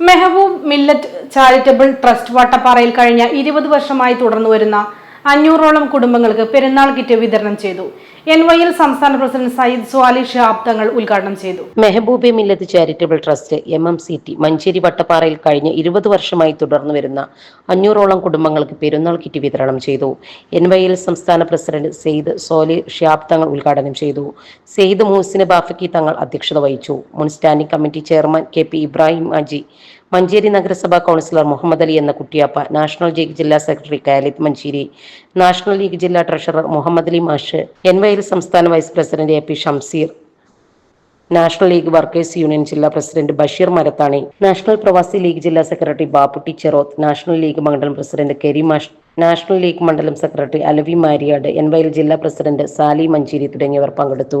Mehboob Millat charitable trust വട്ടപ്പാറയിൽ കഴിഞ്ഞ ഇരുപത് വർഷമായി തുടർന്നു വരുന്ന അഞ്ഞൂറോളം കുടുംബങ്ങൾക്ക് പെരുന്നാൾ കിറ്റ് വിതരണം ചെയ്തു. എൻ വൈ എൽ സംസ്ഥാന പ്രസിഡന്റ് സയ്യിദ് സ്വാലി ഷിഹാബ് തങ്ങൾ ഉദ്ഘാടനം ചെയ്തു. Mehboobe Millath charitable trust M M C T Manjeri വട്ടപ്പാറയിൽ കഴിഞ്ഞ ഇരുപത് വർഷമായി തുടർന്നു വരുന്ന അഞ്ഞൂറോളം കുടുംബങ്ങൾക്ക് പെരുന്നാൾ കിറ്റ് വിതരണം ചെയ്തു. എൻ വൈ എൽ സംസ്ഥാന പ്രസിഡന്റ് സെയ്ദ് സോലി ഷിയാബ് തങ്ങൾ ഉദ്ഘാടനം ചെയ്തു. സെയ്ദ് മുഹസിന് ബാഫക്കി തങ്ങൾ അധ്യക്ഷത വഹിച്ചു. മുൻ standing committee chairman K P Ibrahim Haji Manjeri നഗരസഭാ കൗൺസിലർ മുഹമ്മദ് അലി എന്ന കുട്ടിയാപ്പ നാഷണൽ ജില്ലാ secretary Khalid Manjeri national league ജില്ലാ ട്രഷറർ മുഹമ്മദ് അലി മാഷ് എൻ വൈ എൽ സംസ്ഥാന vice president A P Shamseer national league workers union ജില്ലാ പ്രസിഡന്റ് ബഷീർ മരത്താണി നാഷണൽ പ്രവാസി ലീഗ് ജില്ലാ secretary Bapputty Cheroth national league മണ്ഡലം പ്രസിഡന്റ് കെരി മാഷ് നാഷണൽ ലീഗ് മണ്ഡലം secretary Alavi Mariyad N Y L ജില്ലാ president Sali Manjeri തുടങ്ങിയവർ പങ്കെടുത്തു.